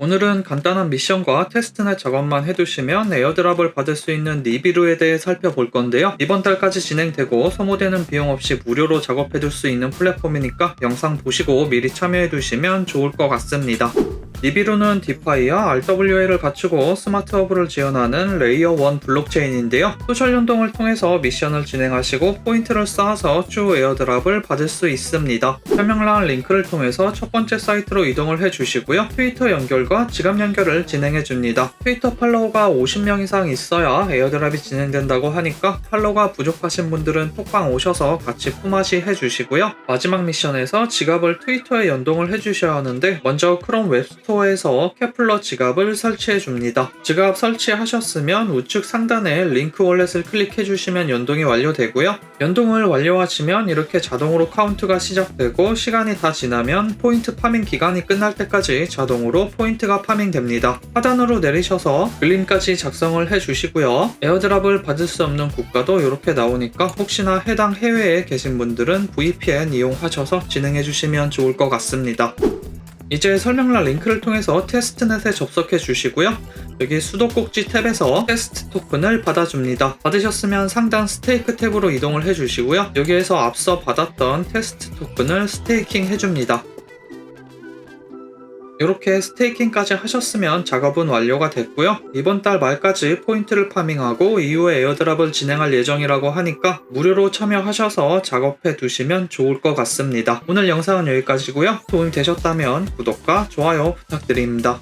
오늘은 간단한 미션과 테스트넷 작업만 해두시면 에어드랍을 받을 수 있는 니비루에 대해 살펴볼 건데요. 이번 달까지 진행되고 소모되는 비용 없이 무료로 작업해둘 수 있는 플랫폼이니까 영상 보시고 미리 참여해두시면 좋을 것 같습니다. 니비루는 디파이와 RWA를 갖추고 스마트 허브를 지원하는 레이어 1 블록체인인데요. 소셜 연동을 통해서 미션을 진행하시고 포인트를 쌓아서 주 에어드랍을 받을 수 있습니다. 설명란 링크를 통해서 첫 번째 사이트로 이동을 해주시고요. 트위터 연결과 지갑 연결을 진행해 줍니다. 트위터 팔로워가 50명 이상 있어야 에어드랍이 진행된다고 하니까 팔로워가 부족하신 분들은 톡방 오셔서 같이 품앗이 해주시고요. 마지막 미션에서 지갑을 트위터에 연동을 해주셔야 하는데 먼저 크롬 웹스토어 에서 케플러 지갑을 설치해 줍니다. 지갑 설치하셨으면 우측 상단에 링크 월렛을 클릭해 주시면 연동이 완료되고요. 연동을 완료하시면 이렇게 자동으로 카운트가 시작되고 시간이 다 지나면 포인트 파밍 기간이 끝날 때까지 자동으로 포인트가 파밍됩니다. 하단으로 내리셔서 글림까지 작성을 해 주시고요. 에어드랍을 받을 수 없는 국가도 이렇게 나오니까 혹시나 해당 해외에 계신 분들은 VPN 이용하셔서 진행해 주시면 좋을 것 같습니다. 이제 설명란 링크를 통해서 테스트넷에 접속해 주시고요. 여기 수도꼭지 탭에서 테스트 토큰을 받아줍니다. 받으셨으면 상단 스테이크 탭으로 이동을 해주시고요. 여기에서 앞서 받았던 테스트 토큰을 스테이킹 해줍니다. 이렇게 스테이킹까지 하셨으면 작업은 완료가 됐고요. 이번 달 말까지 포인트를 파밍하고 이후에 에어드랍을 진행할 예정이라고 하니까 무료로 참여하셔서 작업해 두시면 좋을 것 같습니다. 오늘 영상은 여기까지고요. 도움이 되셨다면 구독과 좋아요 부탁드립니다.